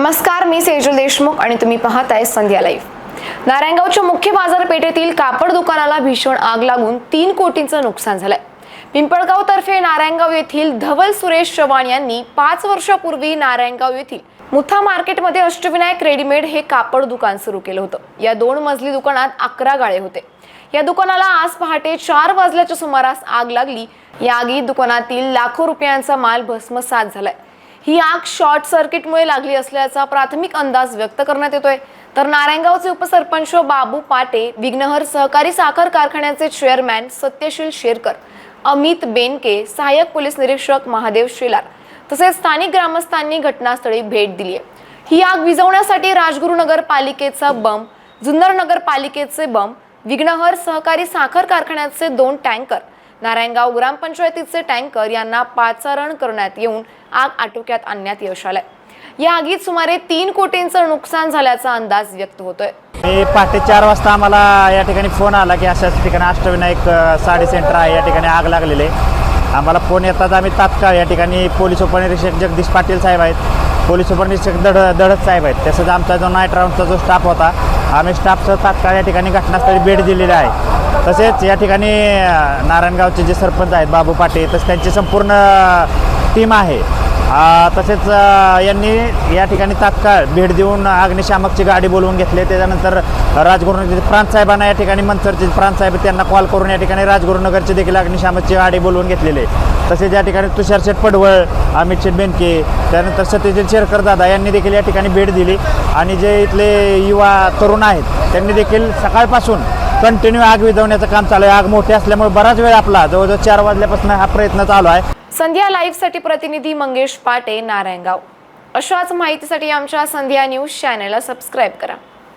नमस्कार मी सेजल देशमुख आणि तुम्ही पाहताय संध्या लाईव्ह. नारायणगावच्या मुख्य बाजारपेठेतील कापड दुकानाला भीषण आग लागून तीन कोटींचं नुकसान झालंय. पिंपळगाव तर्फे नारायणगाव येथील धवल सुरेश चव्हाण यांनी पाच वर्षापूर्वी नारायणगाव येथील मुथा मार्केटमध्ये अष्टविनायक रेडीमेड हे कापड दुकान सुरू केलं होतं. या दोन मजली दुकानात अकरा गाळे होते. या दुकानाला आज पहाटे चार वाजल्याच्या सुमारास आग लागली. या आगीत दुकानातील लाखो रुपयांचा माल भस्मसात झालाय. ही आग शॉर्ट सर्किटमुळे लागली असल्याचा प्राथमिक अंदाज व्यक्त करण्यात येतोय. तर नारायणगावचे उपसरपंच बाबू पाटे विघ्नहर सहकारी साखर कारखान्याचे चेअरमॅन सत्यशील शेरकर अमित बेनके सहाय्यक पोलीस निरीक्षक महादेव शेलार तसेच स्थानिक ग्रामस्थांनी घटनास्थळी भेट दिली आहे ही आग विझवण्यासाठी राजगुरू नगरपालिकेचा बम जुन्नर नगरपालिकेचे बम विघ्नहर सहकारी साखर कारखान्याचे दोन टँकर नारायणगाव ग्रामपंचायतीचे टँकर यांना पाचारण करण्यात येऊन आग आटोक्यात आणण्यात यश आलंय. या आगीत सुमारे तीन कोटींचं नुकसान झाल्याचा अंदाज व्यक्त होतोय. पहाटे चार वाजता आम्हाला या ठिकाणी फोन आला की अशाच ठिकाणी अष्टविनायक साडी सेंटर आहे या ठिकाणी आग लागलेली आहे. आम्हाला फोन येतात आम्ही तात्काळ या ठिकाणी पोलीस उपनिरीक्षक जगदीश पाटील साहेब आहेत पोलीस उपनिरीक्षक दड दडत साहेब आहेत. तसंच आमचा जो नाईट राऊंडचा जो स्टाफ होता आम्ही स्टाफसह तात्काळ या ठिकाणी घटनास्थळी भेट दिलेली आहे. तसेच या ठिकाणी नारायणगावचे जे सरपंच आहेत बाबू पाटे तसेच त्यांची संपूर्ण टीम आहे. तसेच यांनी या ठिकाणी तात्काळ भेट देऊन अग्निशामकची गाडी बोलवून घेतली. त्याच्यानंतर राजगुरुनगर प्रांतसाहेबांना या ठिकाणी मनसरचे प्रांतसाहेब त्यांना कॉल करून या ठिकाणी राजगुरुनगरची देखील अग्निशामकची गाडी बोलवून घेतलेली आहे. तसेच या ठिकाणी तुषार शेठ पडवळ अमित शेठ बेनके त्यानंतर सत्यजित शेरकर दादा यांनी देखील या ठिकाणी भेट दिली. आणि जे इथले युवा तरुण आहेत त्यांनी देखील सकाळपासून कंटिन्यू आग विझवण्याचं काम चालू आहे. आग मोठी असल्यामुळे बराच वेळ आपला. जवळजवळ चार वाजल्यापासून हा प्रयत्न चालू आहे. संध्या लाईव्हसाठी प्रतिनिधी मंगेश पाटे नारायणगाव. अशाच माहितीसाठी आमच्या संध्या न्यूज चॅनलला सबस्क्राईब करा.